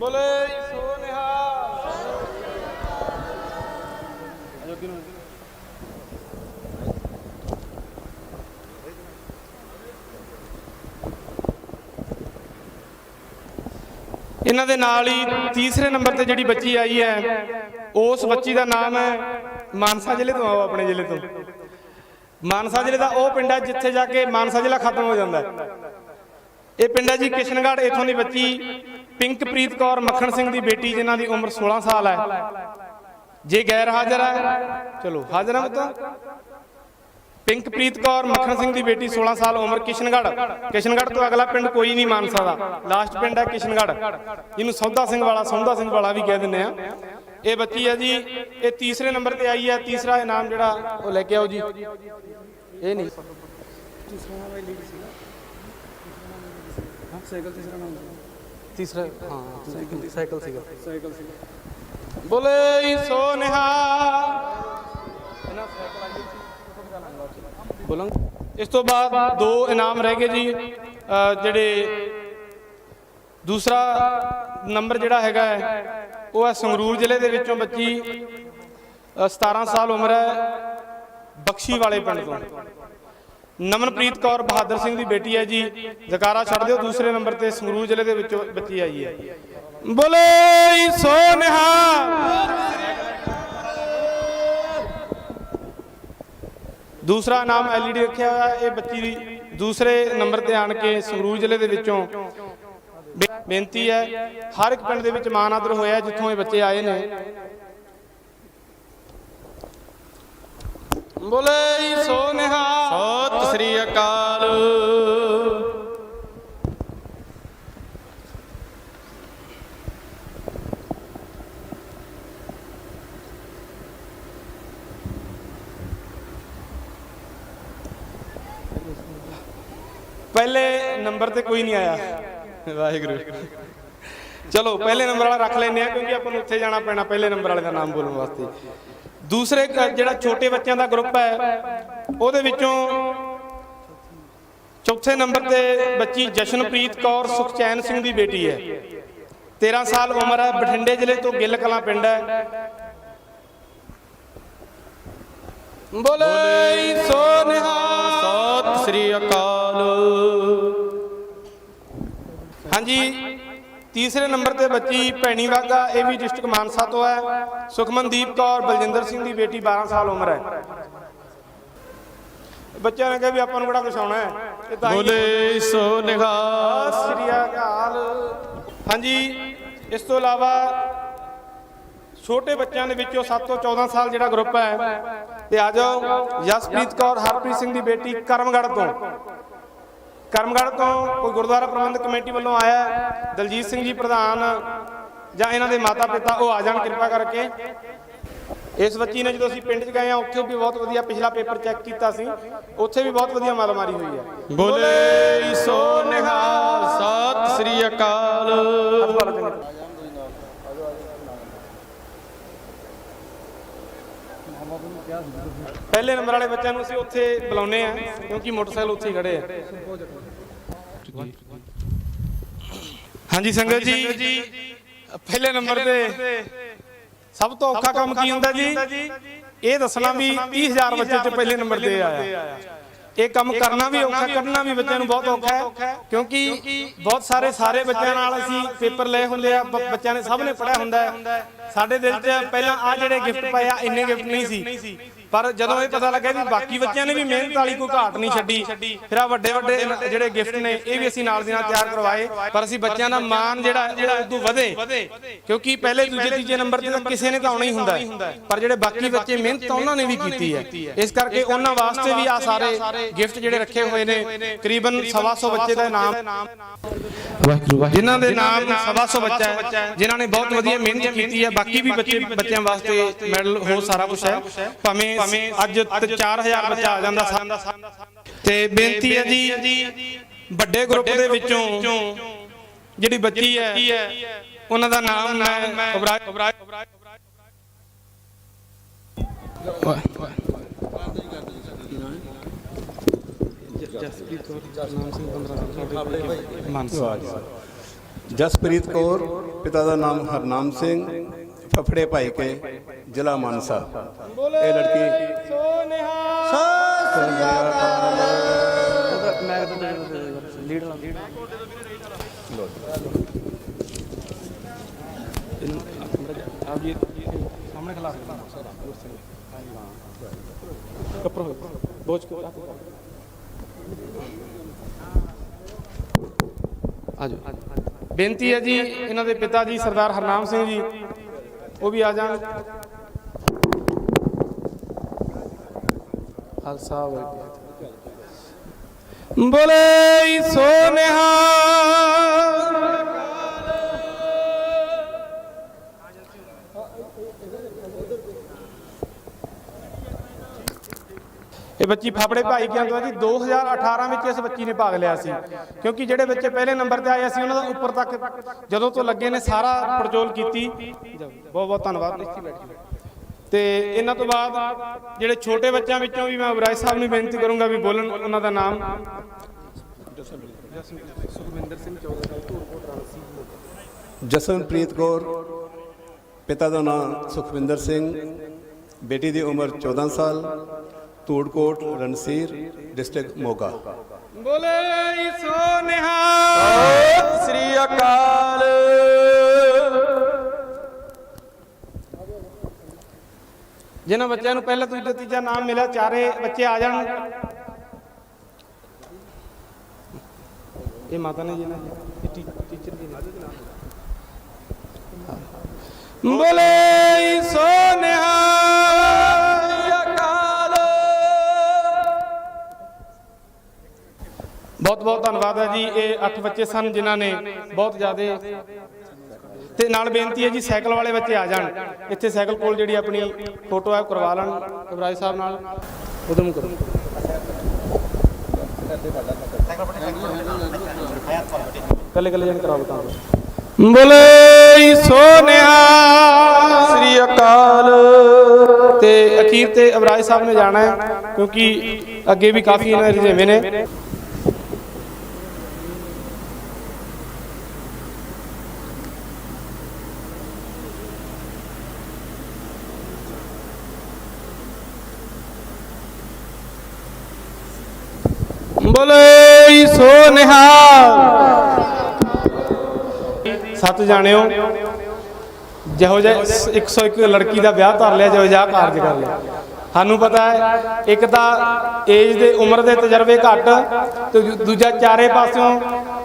ਬੋਲੇ ਸੋ ਨਿਹਾਲ। ਇਹਨਾਂ ਦੇ ਨਾਲ ਹੀ ਤੀਸਰੇ ਨੰਬਰ ਤੇ ਜਿਹੜੀ ਬੱਚੀ ਆਈ ਹੈ, ਉਸ ਬੱਚੀ ਦਾ ਨਾਮ ਹੈ ਮਾਨਸਾ ਜ਼ਿਲ੍ਹੇ ਤੋਂ ਆਓ ਆਪਣੇ ਜ਼ਿਲ੍ਹੇ ਤੋਂ। ਮਾਨਸਾ ਜ਼ਿਲ੍ਹੇ ਦਾ ਉਹ ਪਿੰਡ ਹੈ ਜਿੱਥੇ ਜਾ ਕੇ ਮਾਨਸਾ ਜ਼ਿਲ੍ਹਾ ਖਤਮ ਹੋ ਜਾਂਦਾ ਹੈ। ਇਹ ਪਿੰਡ ਹੈ ਜੀ ਕਿਸ਼ਨਗੜ੍ਹ, ਇਥੋਂ ਦੀ ਬੱਚੀ ਪਿੰਕਪ੍ਰੀਤ ਕੌਰ ਮੱਖਣ ਸਿੰਘ ਦੀ ਬੇਟੀ, ਜਿਨ੍ਹਾਂ ਦੀ ਉਮਰ 16 ਸਾਲ ਹੈ। ਜੇ ਗੈਰ ਹਾਜ਼ਰ ਹੈ, ਚਲੋ, ਹਾਜ਼ਰ ਹੈ ਬਤਾ ਪਿੰਕਪ੍ਰੀਤ ਕੌਰ ਮੱਖਣ ਸਿੰਘ ਦੀ ਬੇਟੀ 16 ਸਾਲ, ਉਮਰ ਕਿਸ਼ਨਗੜ੍ਹ। ਕਿਸ਼ਨਗੜ੍ਹ ਤੋਂ ਅਗਲਾ ਪਿੰਡ ਕੋਈ ਨਹੀਂ ਮਾਨਸਾ ਦਾ ਲਾਸਟ ਪਿੰਡ ਹੈ ਕਿਸ਼ਨਗੜ੍ਹ। ਜਿਹਨੂੰ ਸੌਦਾ ਸਿੰਘ ਵਾਲਾ, ਸੌਦਾ ਸਿੰਘ ਵਾਲਾ ਵੀ ਕਹਿ ਦਿੰਦੇ ਆ ਇਹ ਬੱਚੀ ਹੈ ਜੀ, ਇਹ ਤੀਸਰੇ ਨੰਬਰ ਤੇ ਆਈ ਹੈ। ਤੀਸਰਾ ਇਨਾਮ ਜਿਹੜਾ, ਉਹ ਲੈ ਕੇ ਆਓ ਜੀ। ਇਹ ਨਹੀਂ। ਸਾਈਕਲ ਤੀਸਰਾ ਨਾਮ ਤੀਸਰਾ ਹਾਂ ਸਾਈਕਲ ਸਾਈਕਲ ਸੀਗਾ। ਸਾਈਕਲ ਸੀਗਾ। ਬੋਲੇ ਸੋ ਨਿਹਾਲ ਬੋਲਾਂ ਇਸ ਤੋਂ ਬਾਅਦ ਦੋ ਇਨਾਮ ਰਹਿ ਗਏ ਜੀ ਜਿਹੜੇ ਦੂਸਰਾ ਨੰਬਰ ਜਿਹੜਾ ਹੈਗਾ ਹੈ ਉਹ ਹੈ ਸੰਗਰੂਰ ਜ਼ਿਲ੍ਹੇ ਦੇ ਵਿੱਚੋਂ ਬੱਚੀ ਅਹ 17 ਸਾਲ ਉਮਰ ਹੈ ਬਖਸ਼ੀ ਵਾਲੇ ਪਿੰਡ ਤੋਂ। ਨਮਨਪ੍ਰੀਤ ਕੌਰ ਬਹਾਦਰ ਸਿੰਘ ਦੀ ਬੇਟੀ ਹੈ ਜੀ। ਜਕਾਰਾ ਛੱਡ ਦਿਓ, ਦੂਸਰੇ ਨੰਬਰ ਤੇ ਸੰਗਰੂਰ ਜ਼ਿਲ੍ਹੇ ਦੇ ਵਿੱਚੋਂ ਬੱਚੀ ਆਈ ਹੈ। ਬੋਲੇ ਸੋ ਨਿਹਾਲ। ਦੂਸਰਾ ਨਾਮ ਐਲਈਡੀ ਰੱਖਿਆ ਹੋਇਆ, ਇਹ ਬੱਚੀ ਦੀ ਦੂਸਰੇ ਨੰਬਰ ਤੇ ਆਣ ਕੇ ਸੰਗਰੂਰ ਜ਼ਿਲ੍ਹੇ ਦੇ ਵਿੱਚੋਂ ਬੇਨਤੀ ਹੈ, ਹਰ ਇੱਕ ਪਿੰਡ ਦੇ ਵਿੱਚ ਮਾਨ ਆਦਰ ਹੋਇਆ ਜਿੱਥੋਂ ਇਹ ਬੱਚੇ ਆਏ ਨੇ। ਬੋਲੇ ਸੋ ਨਿਹਾਲ। ਸਤਿ ਸ੍ਰੀ ਅਕਾਲ। ਪਹਿਲੇ ਨੰਬਰ ਤੇ ਕੋਈ ਨਹੀਂ ਆਇਆ। ਵਾਹਿਗੁਰੂ। ਚਲੋ, ਪਹਿਲੇ ਨੰਬਰ ਵਾਲਾ ਰੱਖ ਲੈਂਦੇ ਆ ਕਿਉਂਕਿ ਆਪਾਂ ਨੂੰ ਉੱਥੇ ਜਾਣਾ ਪੈਣਾ, ਪਹਿਲੇ ਨੰਬਰ ਵਾਲੇ ਦਾ ਨਾਮ ਬੋਲਣ ਵਾਸਤੇ। ਦੂਸਰੇ ਜਿਹੜਾ ਛੋਟੇ ਬੱਚਿਆਂ ਦਾ ਗਰੁੱਪ ਹੈ, ਉਹਦੇ ਵਿੱਚੋਂ ਚੌਥੇ ਨੰਬਰ ਤੇ ਬੱਚੀ ਜਸ਼ਨਪ੍ਰੀਤ ਕੌਰ ਸੁਖਚੈਨ ਸਿੰਘ ਦੀ ਬੇਟੀ ਹੈ। 13 ਸਾਲ ਉਮਰ ਹੈ ਬਠਿੰਡੇ ਜ਼ਿਲ੍ਹੇ ਤੋਂ ਗਿੱਲ ਕਲਾਂ ਪਿੰਡ ਹੈ। ਬੋਲੇ ਸੋ ਨਿਹਾਲ। ਸਤਿ ਸ੍ਰੀ ਅਕਾਲ। ਹਾਂਜੀ ਤੀਸਰੇ ਨੰਬਰ ਤੇ ਬੱਚੀ ਭੈਣੀ ਵਾਗਾ ਇਹ ਵੀ ਡਿਸਟ੍ਰਿਕਟ ਮਾਨਸਾ ਤੋਂ ਹੈ। ਸੁਖਮਨਦੀਪ ਕੌਰ ਬਲਜਿੰਦਰ ਸਿੰਘ ਦੀ ਬੇਟੀ 12 ਸਾਲ ਉਮਰ ਹੈ। ਬੱਚਿਆਂ ਨੇ ਕਿਹਾ ਵੀ ਆਪਾਂ ਨੂੰ ਕਿਹੜਾ ਕੁਛ ਆਉਣਾ ਹੀ। ਬੋਲੇ ਸੋ ਨਿਹਾਲ ਸ੍ਰੀ ਅਕਾਲ। ਹਾਂਜੀ ਇਸ ਤੋਂ ਇਲਾਵਾ ਛੋਟੇ ਬੱਚਿਆਂ ਦੇ ਵਿੱਚੋਂ 7 ਤੋਂ 14 ਸਾਲ ਜਿਹੜਾ ਗਰੁੱਪ ਹੈ ਤੇ ਆ ਜਾਓ ਜਸਪ੍ਰੀਤ ਕੌਰ ਹਰਪ੍ਰੀਤ ਸਿੰਘ ਦੀ ਬੇਟੀ ਕਰਮਗੜ੍ਹ ਤੋਂ। ਕਰਮਗੜ੍ਹ ਤੋਂ ਕੋਈ ਗੁਰਦੁਆਰਾ ਪ੍ਰਬੰਧਕ ਕਮੇਟੀ ਵੱਲੋਂ ਆਇਆ। ਦਲਜੀਤ ਸਿੰਘ ਜੀ ਪ੍ਰਧਾਨ ਜਾਂ ਇਹਨਾਂ ਦੇ ਮਾਤਾ ਪਿਤਾ ਉਹ ਆ ਜਾਣ ਕਿਰਪਾ ਕਰਕੇ। ਇਸ ਬੱਚੀ ਨੇ ਜਦੋਂ ਅਸੀਂ ਪਿੰਡ 'ਚ ਗਏ ਆ ਉੱਥੇ ਵੀ ਬਹੁਤ ਵਧੀਆ ਪਿਛਲਾ ਪੇਪਰ ਚੈੱਕ ਕੀਤਾ ਸੀ। ਉੱਥੇ ਵੀ ਬਹੁਤ ਵਧੀਆ ਮਾਲਾਮਾਰੀ ਹੋਈ ਹੈ। ਬੋਲੇ ਸੋ ਨਿਹਾਲ ਸਤਿ ਸ੍ਰੀ ਅਕਾਲ। ਪਹਿਲੇ ਨੰਬਰ ਵਾਲੇ ਬੱਚਿਆਂ ਨੂੰ ਅਸੀਂ ਉੱਥੇ ਬੁਲਾਉਨੇ ਆ ਕਿਉਂਕਿ ਮੋਟਰਸਾਈਕਲ ਉੱਥੇ ਹੀ ਖੜੇ ਆ। ਹਾਂਜੀ ਸੰਗਤ ਜੀ। ਪਹਿਲੇ ਨੰਬਰ ਤੇ ਸਭ ਤੋਂ ਔਖਾ ਕੰਮ ਕੀ ਹੁੰਦਾ ਜੀ? ਇਹ ਦੱਸਣਾ ਵੀ 30000 ਬੱਚੇ ਚ ਪਹਿਲੇ ਨੰਬਰ ਤੇ ਆਇਆ। ਇਹ ਕੰਮ ਕਰਨਾ ਵੀ ਔਖਾ ਕੱਢਣਾ ਵੀ ਬੱਚਿਆਂ ਨੂੰ ਬਹੁਤ ਔਖਾ ਹੈ। ਕਿਉਂਕਿ ਬਹੁਤ ਸਾਰੇ ਸਾਰੇ ਬੱਚਿਆਂ ਨਾਲ ਅਸੀਂ ਪੇਪਰ ਲਏ ਹੁੰਦੇ ਆ ਬੱਚਿਆਂ ਨੇ ਸਭ ਨੇ ਪੜਿਆ ਹੁੰਦਾ ਸਾਡੇ ਦਿਲ 'ਚ ਪਹਿਲਾਂ ਆ ਜਿਹੜੇ ਗਿਫਟ ਪਏ ਆ ਇੰਨੇ ਗਿਫਟ ਨਹੀਂ ਸੀ। ਪਰ ਜਦੋਂ ਇਹ ਪਤਾ ਲੱਗਾ ਵੀ ਬਾਕੀ ਬੱਚਿਆਂ ਨੇ ਵੀ ਮਿਹਨਤ ਵਾਲੀ ਕੋਈ ਘਾਟ ਨਹੀਂ ਛੱਡੀ ਫਿਰ ਆ ਵੱਡੇ ਵੱਡੇ ਜਿਹੜੇ ਗਿਫਟ ਨੇ ਇਹ ਵੀ ਅਸੀਂ ਨਾਲ ਦੀ ਨਾਲ ਤਿਆਰ ਕਰਵਾਏ। ਪਰ ਅਸੀਂ ਬੱਚਿਆਂ ਦਾ ਮਾਣ ਜਿਹੜਾ ਉਹ ਉਦੋਂ ਵਧੇ। ਕਿਉਂਕਿ ਪਹਿਲੇ ਦੂਜੇ ਤੀਜੇ ਨੰਬਰ ਤੇ ਤਾਂ ਕਿਸੇ ਨੇ ਤਾਂ ਆਉਣਾ ਹੀ ਹੁੰਦਾ। ਪਰ ਜਿਹੜੇ ਬਾਕੀ ਬੱਚੇ ਮਿਹਨਤ ਤਾਂ ਉਹਨਾਂ ਨੇ ਵੀ ਕੀਤੀ ਹੈ। ਇਸ ਕਰਕੇ ਉਹਨਾਂ ਵਾਸਤੇ ਵੀ ਆ ਸਾਰੇ ਗਿਫਟ ਜਿਹੜੇ ਰੱਖੇ ਹੋਏ ਨੇ ਤਕਰੀਬਨ 125 ਬੱਚੇ ਦਾ ਇਨਾਮ ਜਿਨ੍ਹਾਂ ਦੇ ਨਾਮ 125 ਬੱਚਾ ਹੈ ਜਿਨ੍ਹਾਂ ਨੇ ਬਹੁਤ ਵਧੀਆ ਮਿਹਨਤ ਕੀਤੀ ਹੈ। ਬਾਕੀ ਵੀ ਬੱਚੇ ਬੱਚਿਆਂ ਵਾਸਤੇ ਮੈਡਲ ਹੋ ਸਾਰਾ ਕੁਝ ਹੈ। ਭਾਵੇਂ ਅੱਜ 4000 ਬੱਚਾ ਆ ਜਾਂਦਾ ਤੇ ਬੇਨਤੀ ਹੈ ਜੀ, ਵੱਡੇ ਗਰੁੱਪ ਦੇ ਵਿੱਚੋਂ ਜਿਹੜੀ ਬੱਚੀ ਹੈ, ਉਹਨਾਂ ਦਾ ਨਾਮ ਮੈਂ ਜਸਪ੍ਰੀਤ ਕੌਰ, ਪਿਤਾ ਦਾ ਨਾਮ ਹਰਨਾਮ ਸਿੰਘ, ਫਫੜੇ ਭਾਈ ਕੇ। ਜ਼ਿਲ੍ਹਾ ਮਾਨਸਾ। ਇਹ ਲੜਕੀ ਆਪ ਜੀ ਸਾਹਮਣੇ ਖਿਲਾ ਕੱਪੜ ਹੋ ਬੋਝ ਕੋ ਆਜੋ। ਬੇਨਤੀ ਹੈ ਜੀ ਇਹਨਾਂ ਦੇ ਪਿਤਾ ਜੀ ਸਰਦਾਰ ਹਰਨਾਮ ਸਿੰਘ ਜੀ ਉਹ ਵੀ ਆ ਜਾਣ। ਖਾਲਸਾ ਵਾਹਿਗੁਰੂ। ਬੋਲੇ ਸੋ ਨਿਹਾਲ ਇਹ ਬੱਚੀ ਫਾਫੜੇ ਭਾਈ ਕਿਆਂ ਤੋਂ ਹੈ ਜੀ 2018 ਵਿੱਚ ਇਸ ਬੱਚੀ ਨੇ ਭਾਗ ਲਿਆ ਸੀ। ਕਿਉਂਕਿ ਜਿਹੜੇ ਬੱਚੇ ਪਹਿਲੇ ਨੰਬਰ ਤੇ ਆਏ ਸੀ ਉਹਨਾਂ ਦਾ ਉੱਪਰ ਤੱਕ ਜਦੋਂ ਤੋਂ ਲੱਗੇ ਨੇ ਸਾਰਾ ਪੜਚੋਲ ਕੀਤੀ। ਬਹੁਤ ਬਹੁਤ ਧੰਨਵਾਦ। ਤੇ ਇਹਨਾਂ ਤੋਂ ਬਾਅਦ ਜਿਹੜੇ ਛੋਟੇ ਬੱਚਿਆਂ ਵਿੱਚੋਂ ਵੀ ਮੈਂ ਉਬਰਾਏ ਸਾਹਿਬ ਨੂੰ ਬੇਨਤੀ ਕਰੂੰਗਾ ਵੀ ਬੋਲਣ ਉਹਨਾਂ ਦਾ ਨਾਮ। ਜਸਨਪ੍ਰੀਤ ਕੌਰ ਪਿਤਾ ਦਾ ਨਾਮ ਸੁਖਵਿੰਦਰ ਸਿੰਘ ਬੇਟੀ ਦੀ ਉਮਰ 14 ਸਾਲ ਧੂੜਕੋਟ ਰਣਸੀਰ ਡਿਸਟ੍ਰਿਕਟ ਮੋਗਾ। ਬੋਲੇ ਸੋ ਨਿਹਾਲ ਸ੍ਰੀ ਅਕਾਲ। ਜਿਨ੍ਹਾਂ ਬੱਚਿਆਂ ਨੂੰ ਪਹਿਲਾ ਦੂਜਾ ਤੀਜਾ ਨਾਮ ਮਿਲਿਆ, ਚਾਰੇ ਬੱਚੇ ਆ ਜਾਣ। ਇਹ ਮਾਤਾ ਨੇ ਜੀ ਨਾ ਇਹ ਟੀ- ਟੀਚਰ ਜੀ ਨੇ। ਬੋਲੇ ਸੋ ਨਿਹਾਲ ਅਕਾਲ। ਬਹੁਤ ਬਹੁਤ ਧੰਨਵਾਦ ਹੈ ਜੀ, ਇਹ ਅੱਠ ਬੱਚੇ ਸਨ ਜਿਨ੍ਹਾਂ ਨੇ ਬਹੁਤ ਜ਼ਿਆਦਾ ਤੇ ਨਾਲ ਬੇਨਤੀ ਹੈ ਜੀ ਸਾਈਕਲ ਵਾਲੇ ਬੱਚੇ ਆ ਜਾਣ। ਇੱਥੇ ਸਾਈਕਲ ਕੋਲ ਜਿਹੜੀ ਆਪਣੀ ਫੋਟੋ ਹੈ ਕਰਵਾ ਲੈਣ। ਇਬਰਾਹਿਮ ਸਾਹਿਬ ਨਾਲ ਉਦਮ ਕਰੋ। ਕੱਲੇ ਕੱਲੇ ਜਣ ਕਰਾਓ ਬਤਾ ਬੋਲੇ ਸੋ ਨਿਹਾਲ ਸ੍ਰੀ ਅਕਾਲ। ਤੇ ਅਖੀਰ ਤੇ ਇਬਰਾਹਿਮ ਸਾਹਿਬ ਨੇ ਜਾਣਾ ਹੈ ਕਿਉਂਕਿ ਅੱਗੇ ਵੀ ਕਾਫੀ ਇਹਨਾਂ ਦੇ ਰੁਝੇਵੇਂ ਨੇ। ਬੋਲੇ ਸੋ ਨਿਹਾਲ। ਸੱਤ ਜਾਣਿਓ, ਜਿਹੋ ਜਿਹਾ 101 ਲੜਕੀ ਦਾ ਵਿਆਹ ਧਰ ਲਿਆ, ਜਿਹੋ ਜਿਹਾ ਕਾਰਜ ਕਰ ਲਿਆ। ਸਾਨੂੰ ਪਤਾ ਹੈ, ਇੱਕ ਤਾਂ ਏਜ ਦੇ ਉਮਰ ਦੇ ਤਜਰਬੇ ਘੱਟ ਤੇ ਦੂਜਾ ਚਾਰੇ ਪਾਸਿਓਂ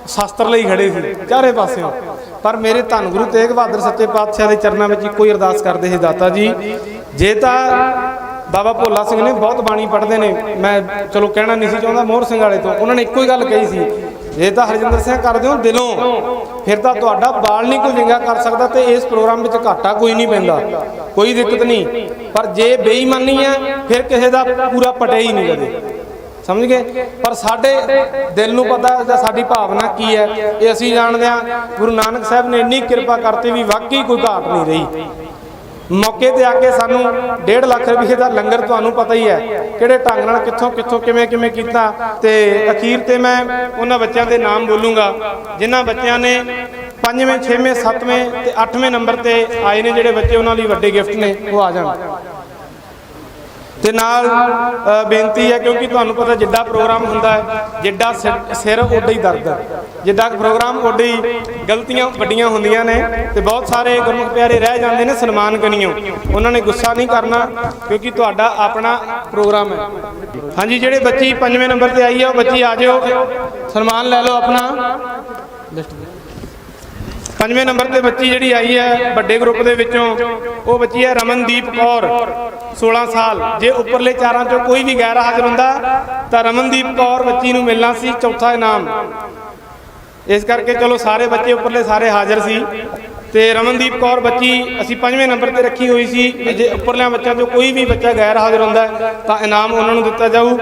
ਸ਼ਾਸਤਰ ਲਈ ਖੜੇ ਸੀ, ਚਾਰੇ ਪਾਸਿਓਂ। ਪਰ ਮੇਰੇ ਧੰਨ ਗੁਰੂ ਤੇਗ ਬਹਾਦਰ ਸੱਚੇ ਪਾਤਸ਼ਾਹ ਦੇ ਚਰਨਾਂ ਵਿੱਚ ਇੱਕੋ ਹੀ ਅਰਦਾਸ ਕਰਦੇ ਸੀ, ਦਾਤਾ ਜੀ, ਜੇ ਤਾਂ ਬਾਬਾ ਭੋਲਾ ਸਿੰਘ ਨੇ ਬਹੁਤ ਬਾਣੀ ਪੜ੍ਹਦੇ ਨੇ। ਮੈਂ ਚਲੋ ਕਹਿਣਾ ਨਹੀਂ ਸੀ ਚਾਹੁੰਦਾ ਮੋਹਰ ਸਿੰਘ ਵਾਲੇ ਤੋਂ। ਉਹਨਾਂ ਨੇ ਇੱਕੋ ਹੀ ਗੱਲ ਕਹੀ ਸੀ, ਜੇ ਤਾਂ ਹਰਜਿੰਦਰ ਸਿੰਘ ਕਰਦੇ ਹੋ ਦਿਲੋਂ, ਫਿਰ ਤਾਂ ਤੁਹਾਡਾ ਬਾਲ ਨਹੀਂ ਕੋਈ ਵਿੰਗਾ ਕਰ ਸਕਦਾ ਤੇ ਇਸ ਪ੍ਰੋਗਰਾਮ ਵਿੱਚ ਘਾਟਾ ਕੋਈ ਨਹੀਂ ਪੈਂਦਾ। ਕੋਈ ਦਿੱਕਤ ਨਹੀਂ। ਪਰ ਜੇ ਬੇਈਮਾਨੀ ਹੈ, ਫਿਰ ਕਿਸੇ ਦਾ ਪੂਰਾ ਪਟਿਆ ਹੀ ਨਹੀਂ ਕਦੇ। ਸਮਝ ਗਏ? ਪਰ ਸਾਡੇ ਦਿਲ ਨੂੰ ਪਤਾ ਜਾਂ ਸਾਡੀ ਭਾਵਨਾ ਕੀ ਹੈ, ਇਹ ਅਸੀਂ ਜਾਣਦੇ ਹਾਂ। ਗੁਰੂ ਨਾਨਕ ਸਾਹਿਬ ਨੇ ਇੰਨੀ ਕਿਰਪਾ ਕਰਤੀ ਵੀ ਵਾਕਈ ਕੋਈ ਘਾਟ ਨਹੀਂ ਰਹੀ। ਮੌਕੇ ਤੇ ਆ ਕੇ ਸਾਨੂੰ 1.5 ਲੱਖ ਰੁਪਏ ਦਾ ਲੰਗਰ ਤੁਹਾਨੂੰ ਪਤਾ ਹੀ ਹੈ, ਕਿਹੜੇ ਢੰਗ ਨਾਲ, ਕਿੱਥੋਂ ਕਿੱਥੋਂ, ਕਿਵੇਂ ਕਿਵੇਂ ਕੀਤਾ। ਤੇ ਅਖੀਰ ਤੇ ਮੈਂ ਉਹਨਾਂ ਬੱਚਿਆਂ ਦੇ ਨਾਮ ਬੋਲੂੰਗਾ, ਜਿਨ੍ਹਾਂ ਬੱਚਿਆਂ ਨੇ ਪੰਜਵੇਂ, ਛੇਵੇਂ, ਸੱਤਵੇਂ ਤੇ ਅੱਠਵੇਂ ਨੰਬਰ ਤੇ ਆਏ ਨੇ, ਜਿਹੜੇ ਬੱਚੇ ਉਹਨਾਂ ਲਈ ਵੱਡੇ ਗਿਫਟ ਨੇ, ਉਹ ਆ ਜਾਣ। ਤੇ ਨਾਲ ਬੇਨਤੀ ਹੈ ਕਿਉਂਕਿ ਤੁਹਾਨੂੰ ਪਤਾ ਜਿੱਡਾ ਪ੍ਰੋਗਰਾਮ ਹੁੰਦਾ ਹੈ, ਜਿੱਡਾ ਸਿਰ- ਸਿਰ ਓਡਾ ਹੀ ਦਰਦ ਹੈ। ਜਿੱਡਾ ਪ੍ਰੋਗਰਾਮ ਓਡਾ ਹੀ ਗਲਤੀਆਂ ਵੱਡੀਆਂ ਹੁੰਦੀਆਂ ਨੇ ਤੇ ਬਹੁਤ ਸਾਰੇ ਗੁਰਮੁਖ ਪਿਆਰੇ ਰਹਿ ਜਾਂਦੇ ਨੇ ਸਨਮਾਨ ਕਨੀਓ। ਉਹਨਾਂ ਨੇ ਗੁੱਸਾ ਨਹੀਂ ਕਰਨਾ ਕਿਉਂਕਿ ਤੁਹਾਡਾ ਆਪਣਾ ਪ੍ਰੋਗਰਾਮ ਹੈ। ਹਾਂਜੀ, ਜਿਹੜੇ ਬੱਚੀ ਪੰਜਵੇਂ ਨੰਬਰ ਤੇ ਆਈ ਹੈ ਉਹ ਬੱਚੀ ਆ ਜਾਓ ਸਨਮਾਨ ਲੈ ਲਓ ਆਪਣਾ। ਪੰਜਵੇਂ ਨੰਬਰ ਤੇ ਬੱਚੀ ਜਿਹੜੀ ਆਈ ਹੈ, ਵੱਡੇ ਗਰੁੱਪ ਦੇ ਵਿੱਚੋਂ, ਉਹ ਬੱਚੀ ਹੈ ਰਮਨਦੀਪ ਕੌਰ। 16 ਸਾਲ। ਜੇ ਉੱਪਰਲੇ ਚਾਰਾਂ ਚੋਂ ਕੋਈ ਵੀ ਗੈਰ ਹਾਜ਼ਰ ਹੁੰਦਾ ਤਾਂ ਰਮਨਦੀਪ ਕੌਰ ਬੱਚੀ ਨੂੰ ਮਿਲਣਾ ਸੀ ਚੌਥਾ ਇਨਾਮ। ਇਸ ਕਰਕੇ ਚਲੋ ਸਾਰੇ ਬੱਚੇ ਉੱਪਰਲੇ ਸਾਰੇ ਹਾਜ਼ਰ ਸੀ। ਤੇ ਰਮਨਦੀਪ ਕੌਰ ਬੱਚੀ ਅਸੀਂ ਪੰਜਵੇਂ ਨੰਬਰ ਤੇ ਰੱਖੀ ਹੋਈ ਸੀ ਜੇ ਉੱਪਰਲਿਆਂ ਬੱਚਿਆਂ ਚੋਂ ਕੋਈ ਵੀ ਬੱਚਾ ਗੈਰ ਹਾਜ਼ਰ ਹੁੰਦਾ ਤਾਂ ਇਨਾਮ ਉਹਨਾਂ ਨੂੰ ਦਿੱਤਾ ਜਾਊ।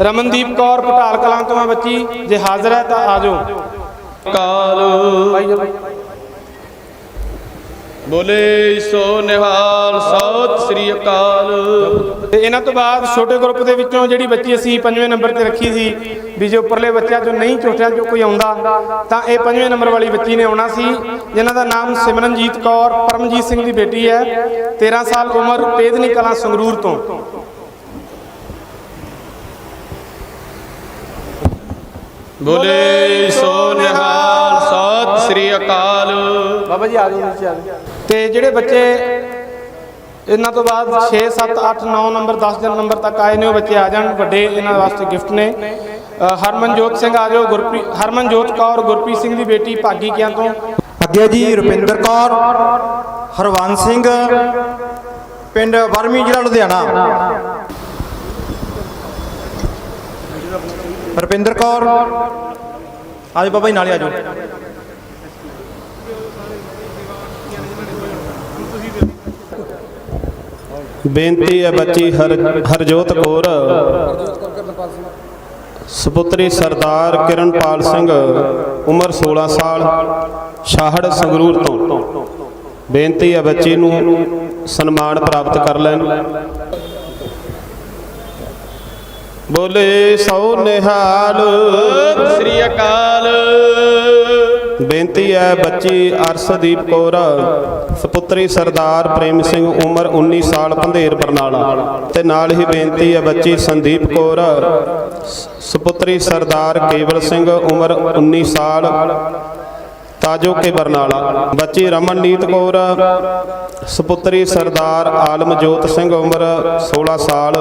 ਰਮਨਦੀਪ ਕੌਰ ਪਟਾਲ ਕਲਾਂ ਤੋਂ ਹੈ ਬੱਚੀ ਜੇ ਹਾਜ਼ਰ ਹੈ ਤਾਂ ਆ ਜਾਓ। ਅਕਾਲ ਭਾਈ ਜੀ ਬੋਲੇ ਸੋ ਨਿਹਾਲ ਸਤਿ ਸ੍ਰੀ ਅਕਾਲ। ਤੇ ਇਹਨਾਂ ਤੋਂ ਬਾਅਦ ਛੋਟੇ ਗਰੁੱਪ ਦੇ ਵਿੱਚੋਂ ਜਿਹੜੀ ਬੱਚੀ ਅਸੀਂ ਪੰਜਵੇਂ ਨੰਬਰ ਤੇ ਰੱਖੀ ਸੀ ਵੀ ਜੇ ਉੱਪਰਲੇ ਬੱਚਿਆਂ ਚੋਂ ਨਹੀਂ ਝੋਟਿਆਂ ਚੋਂ ਕੋਈ ਆਉਂਦਾ ਤਾਂ ਇਹ ਪੰਜਵੇਂ ਨੰਬਰ ਵਾਲੀ ਬੱਚੀ ਨੇ ਆਉਣਾ ਸੀ ਜਿਨ੍ਹਾਂ ਦਾ ਨਾਮ ਸਿਮਰਨਜੀਤ ਕੌਰ ਪਰਮਜੀਤ ਸਿੰਘ ਦੀ ਬੇਟੀ ਹੈ 13 ਸਾਲ ਉਮਰ ਪੇਦਨੀ ਕਲਾਂ ਸੰਗਰੂਰ ਤੋਂ। ਬੋਲੇ ਸੋ ਨਿਹਾਲ ਸਤਿ ਸ੍ਰੀ ਅਕਾਲ। ਬਾਬਾ ਜੀ ਆ ਜਾਓ ਨੀਚੇ ਆ ਜਾਓ। ਤੇ ਜਿਹੜੇ ਬੱਚੇ ਇਹਨਾਂ ਤੋਂ ਬਾਅਦ 6 7 8 9 ਨੰਬਰ 10 ਦਿਨ ਨੰਬਰ ਤੱਕ ਆਏ ਨੇ, ਉਹ ਬੱਚੇ ਆ ਜਾਣ। ਵੱਡੇ ਇਹਨਾਂ ਵਾਸਤੇ ਗਿਫਟ ਨੇ। ਹਰਮਨਜੋਤ ਸਿੰਘ ਆ ਜਾਓ ਗੁਰਪ੍ਰੀਤ ਹਰਮਨਜੋਤ ਕੌਰ, ਗੁਰਪ੍ਰੀਤ ਸਿੰਘ ਦੀ ਬੇਟੀ ਭਾਗੀ ਕਿਆਂ ਤੋਂ? ਅੱਗੇ ਜੀ ਰੁਪਿੰਦਰ ਕੌਰ ਹਰਵੰਸ ਸਿੰਘ, ਪਿੰਡ ਵਰਮੀ ਜ਼ਿਲ੍ਹਾ ਲੁਧਿਆਣਾ। ਰੁਪਿੰਦਰ ਕੌਰ ਆਜੋ ਬਾਬਾ ਜੀ, ਨਾਲੇ ਜਾਓ। ਬੇਨਤੀ ਹੈ ਬੱਚੀ ਹਰਜੋਤ ਕੌਰ। ਸੁਪੁੱਤਰੀ ਸਰਦਾਰ ਕਿਰਨਪਾਲ ਸਿੰਘ, ਉਮਰ 16 ਸਾਲ, ਸ਼ਾਹੜ ਸੰਗਰੂਰ ਤੋਂ। ਬੇਨਤੀ ਹੈ ਬੱਚੀ ਨੂੰ ਸਨਮਾਨ ਪ੍ਰਾਪਤ ਕਰ ਲੈਣ। ਬੋਲੇ ਸੋ ਨਿਹਾਲ। ਸਤਿ ਸ੍ਰੀ ਅਕਾਲ। ਬੇਨਤੀ ਹੈ, ਬੱਚੀ ਅਰਸ਼ਦੀਪ ਕੌਰ, ਸੁਪੁੱਤਰੀ ਸਰਦਾਰ ਪ੍ਰੇਮ ਸਿੰਘ ਉਮਰ 19 ਸਾਲ, ਪੰਧੇਰ ਬਰਨਾਲਾ। ਤੇ ਨਾਲ ਹੀ ਬੇਨਤੀ ਹੈ, ਬੱਚੀ ਸੰਦੀਪ ਕੌਰ, ਸੁਪੁੱਤਰੀ ਸਰਦਾਰ ਕੇਵਲ ਸਿੰਘ ਉਮਰ 19 ਸਾਲ, ਤਾਜੋ ਕੇ ਬਰਨਾਲਾ। ਬੱਚੀ ਰਮਨਨੀਤ ਕੌਰ, ਸੁਪੁੱਤਰੀ ਸਰਦਾਰ ਆਲਮਜੋਤ ਸਿੰਘ ਉਮਰ 16 ਸਾਲ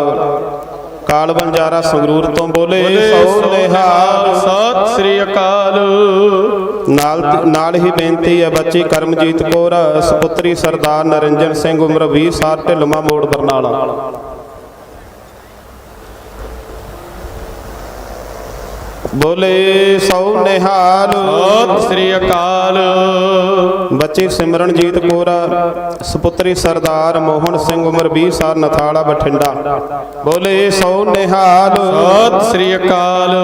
ਕਾਲ ਬੰਜਾਰਾ ਸੰਗਰੂਰ ਤੋਂ ਬੋਲੇ। ਸੋ ਨਿਹਾਲ। ਸਤਿ ਸ੍ਰੀ ਅਕਾਲ। ਨਾਲ ਨਾਲ ਹੀ ਬੇਨਤੀ ਹੈ ਬੱਚੀ ਕਰਮਜੀਤ ਕੌਰ ਸੁਪੁੱਤਰੀ ਸਰਦਾਰ ਨਰਿੰਜਨ ਸਿੰਘ ਉਮਰ 20 ਸਾਲ ਢਿਲਮਾ ਮੋੜ ਬਰਨਾਲਾ। ਬੋਲੇ ਸੋ ਨਿਹਾਲ। ਸਤਿ ਸ੍ਰੀ ਅਕਾਲ। ਬੱਚੀ ਸਿਮਰਨਜੀਤ ਕੌਰ ਸੁਪੁੱਤਰੀ ਸਰਦਾਰ ਮੋਹਨ ਸਿੰਘ ਉਮਰ 20 ਸਾਲ ਨਥਾਲਾ ਬਠਿੰਡਾ। ਬੋਲੇ ਸੋ ਨਿਹਾਲ। ਸਤਿ ਸ੍ਰੀ ਅਕਾਲ।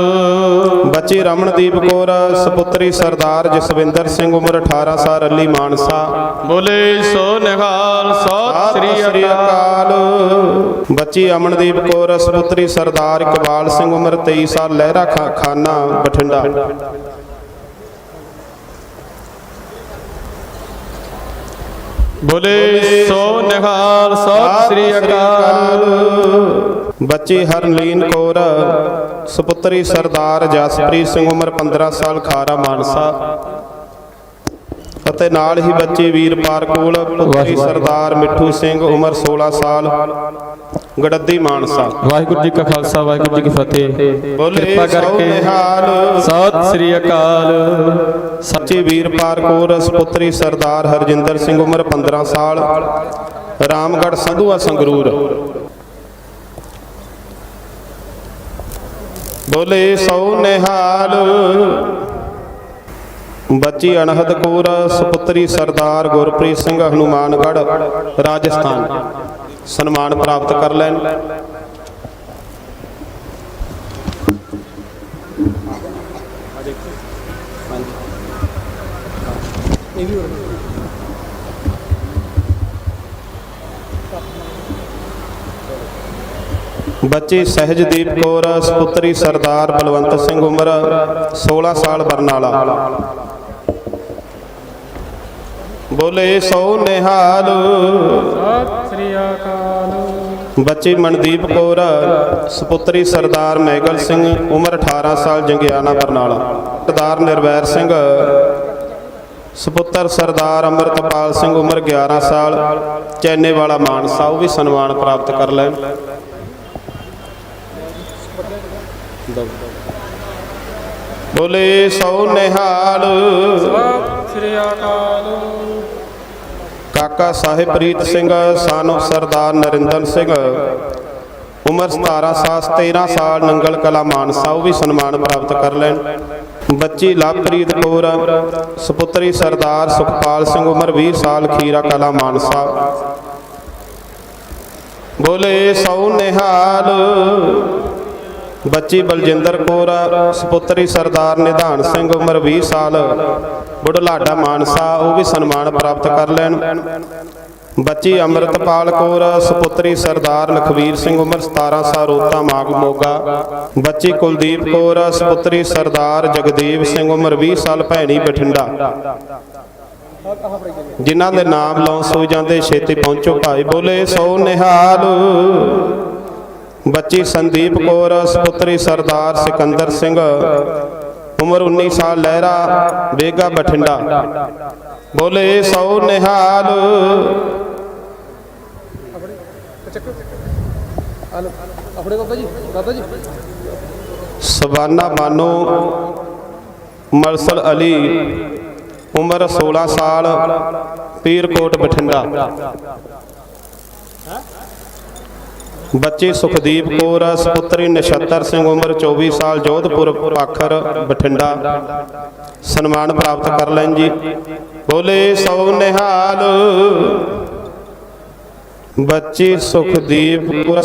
ਬੱਚੀ ਰਮਨਦੀਪ ਕੌਰ ਸੁਪੁੱਤਰੀ ਸਰਦਾਰ ਜਸਵਿੰਦਰ ਸਿੰਘ ਉਮਰ 18 ਸਾਲ ਅੱਲੀ ਮਾਨਸਾ। ਬੋਲੇ ਸੋ ਨਿਹਾਲ ਸਤਿ ਸ੍ਰੀ ਅਕਾਲ। ਬੱਚੀ ਅਮਨਦੀਪ ਕੌਰ ਸੁਪੁੱਤਰੀ ਸਰਦਾਰ ਇਕਬਾਲ ਸਿੰਘ ਉਮਰ 23 ਸਾਲ ਲਹਿਰਾ ਖਾ- ਖਾਨਾ ਬਠਿੰਡਾ। ਬੋਲੇ ਸੋ ਨਿਹਾਲ ਸਤਿ ਸ੍ਰੀ ਅਕਾਲ। ਬੱਚੀ ਹਰਲੀਨ ਕੌਰ ਸੁਪੁੱਤਰੀ ਸਰਦਾਰ ਜਸਪ੍ਰੀਤ ਸਿੰਘ ਉਮਰ 15 ਸਾਲ ਖਾਰਾ ਮਾਨਸਾ। ਅਤੇ ਨਾਲ ਹੀ ਬੱਚੀ ਵੀਰਪਾਰ ਕੋਲ ਪੁੱਤਰੀ ਸਰਦਾਰ ਮਿੱਠੂ ਸਿੰਘ ਉਮਰ 16 ਸਾਲ ਗੜੱਦੀ ਮਾਨਸਾ। ਵਾਹਿਗੁਰੂ ਜੀ ਕਾ ਖਾਲਸਾ ਵਾਹਿਗੁਰੂ ਜੀ ਕੀ ਫਤਿਹ। ਕਿਰਪਾ ਕਰਕੇ ਸਤਿ ਸ੍ਰੀ ਅਕਾਲ। ਸੱਚੀ ਵੀਰਪਾਰ ਕੌਰ ਸੁਪੁੱਤਰੀ ਸਰਦਾਰ ਹਰਜਿੰਦਰ ਸਿੰਘ ਉਮਰ 15 ਸਾਲ ਰਾਮਗੜ੍ਹ ਸੰਧੂਆ ਸੰਗਰੂਰ। ਬੋਲੇ ਸੋ ਨਿਹਾਲ ਬੱਚੀ ਅਨਹਦ ਕੌਰ ਸੁਪੁੱਤਰੀ ਸਰਦਾਰ ਗੁਰਪ੍ਰੀਤ ਸਿੰਘ ਹਨੂਮਾਨਗੜ੍ਹ ਰਾਜਸਥਾਨ। ਸਨਮਾਨ ਪ੍ਰਾਪਤ ਕਰ ਲੈਣ। ਬੱਚੀ ਸਹਿਜਦੀਪ ਕੌਰ, ਸੁਪੁੱਤਰੀ ਸਰਦਾਰ ਬਲਵੰਤ ਸਿੰਘ ਉਮਰ 16 ਸਾਲ ਬਰਨਾਲਾ। ਬੋਲੇ, ਸੋ ਨਿਹਾਲ। ਸਤਿ ਸ੍ਰੀ ਅਕਾਲ ਬੱਚੀ ਮਨਦੀਪ ਕੌਰ, ਸੁਪੁੱਤਰੀ ਸਰਦਾਰ ਮੈਗਲ ਸਿੰਘ, ਉਮਰ 18 ਸਾਲ, ਜੰਗਿਆਣਾ ਬਰਨਾਲਾ। ਸਰਦਾਰ ਨਿਰਵੈਰ ਸਿੰਘ, ਸੁਪੁੱਤਰ ਸਰਦਾਰ ਅਮਰਤਪਾਲ ਸਿੰਘ, ਉਮਰ 11 ਸਾਲ। ਚੈਨੇ ਵਾਲਾ ਮਾਨਸਾ, ਉਹ ਵੀ ਸਨਮਾਨ ਪ੍ਰਾਪਤ ਕਰ ਲੈਣ। ਬੋਲੇ ਸੋ ਨਿਹਾਲ। ਸ੍ਰੀ ਅਕਾਲ ਕਾਕਾ ਸਾਹਿਬ ਪ੍ਰੀਤ ਸਿੰਘ, ਸਾਨੋ ਸਰਦਾਰ ਨਰਿੰਦਰ ਸਿੰਘ। ਉਮਰ 17 ਸਾਲ 13 ਸਾਲ, ਨੰਗਲ ਕਲਾ ਮਾਨਸਾ, ਉਹ ਵੀ ਸਨਮਾਨ ਪ੍ਰਾਪਤ ਕਰ ਲੈਣ। ਬੱਚੀ ਲਵਪ੍ਰੀਤ ਕੌਰ, ਸੁਪੁੱਤਰੀ ਸਰਦਾਰ ਸੁਖਪਾਲ ਸਿੰਘ, ਉਮਰ 20 ਸਾਲ, ਖੀਰਾ ਕਲਾ ਮਾਨਸਾ। ਬੋਲੇ ਸੌ ਨਿਹਾਲ। ਬੱਚੀ ਬਲਜਿੰਦਰ ਕੌਰ, ਸੁਪੁੱਤਰੀ ਸਰਦਾਰ ਨਿਧਾਨ ਸਿੰਘ ਉਮਰ 20 ਸਾਲ, ਬੁਢਲਾਡਾ ਮਾਨਸਾ, ਉਹ ਵੀ ਸਨਮਾਨ ਪ੍ਰਾਪਤ ਕਰ ਲੈਣ। ਬੱਚੀ ਅੰਮ੍ਰਿਤਪਾਲ ਕੌਰ, ਸੁਪੁੱਤਰੀ ਸਰਦਾਰ ਲਖਵੀਰ ਸਿੰਘ ਉਮਰ 17 ਸਾਲ ਰੋਤਾ ਮਾਗ ਮੋਗਾ। ਬੱਚੀ ਕੁਲਦੀਪ ਕੌਰ, ਸੁਪੁੱਤਰੀ ਸਰਦਾਰ ਜਗਦੀਪ ਸਿੰਘ ਉਮਰ 20 ਸਾਲ, ਭੈਣੀ ਬਠਿੰਡਾ। ਜਿਨ੍ਹਾਂ ਦੇ ਨਾਮ ਲੌਂਸ ਹੋ ਜਾਂਦੇ ਛੇਤੀ ਪਹੁੰਚੋ, ਭਾਈ ਬੋਲੇ ਸੋ ਨਿਹਾਲ। ਬੱਚੀ ਸੰਦੀਪ ਕੌਰ, ਸੁਪੁੱਤਰੀ ਸਰਦਾਰ ਸਿਕੰਦਰ ਸਿੰਘ। ਉਮਰ 19 ਸਾਲ, ਲਹਿਰਾ, ਬੇਗਾ ਬਠਿੰਡਾ। ਬੋਲੇ, ਸੌ ਨਿਹਾਲ। ਸਵਾਨਾ ਬਾਨੋ, ਮਰਸਲ ਅਲੀ। ਉਮਰ 16 ਸਾਲ, ਪੀਰਕੋਟ, ਬਠਿੰਡਾ। ਬੱਚੀ ਸੁਖਦੀਪ ਕੌਰ, ਸੁਪੁੱਤਰੀ ਨਛੱਤਰ ਸਿੰਘ ਉਮਰ 24 ਸਾਲ, ਜੋਧਪੁਰ, ਪਾਖਰ, ਬਠਿੰਡਾ। ਸਨਮਾਨ ਪ੍ਰਾਪਤ ਕਰ ਲੈਣ ਜੀ। ਬੋਲੇ ਸੋ ਨਿਹਾਲ। ਬੱਚੀ ਸੁਖਦੀਪ ਕੌਰ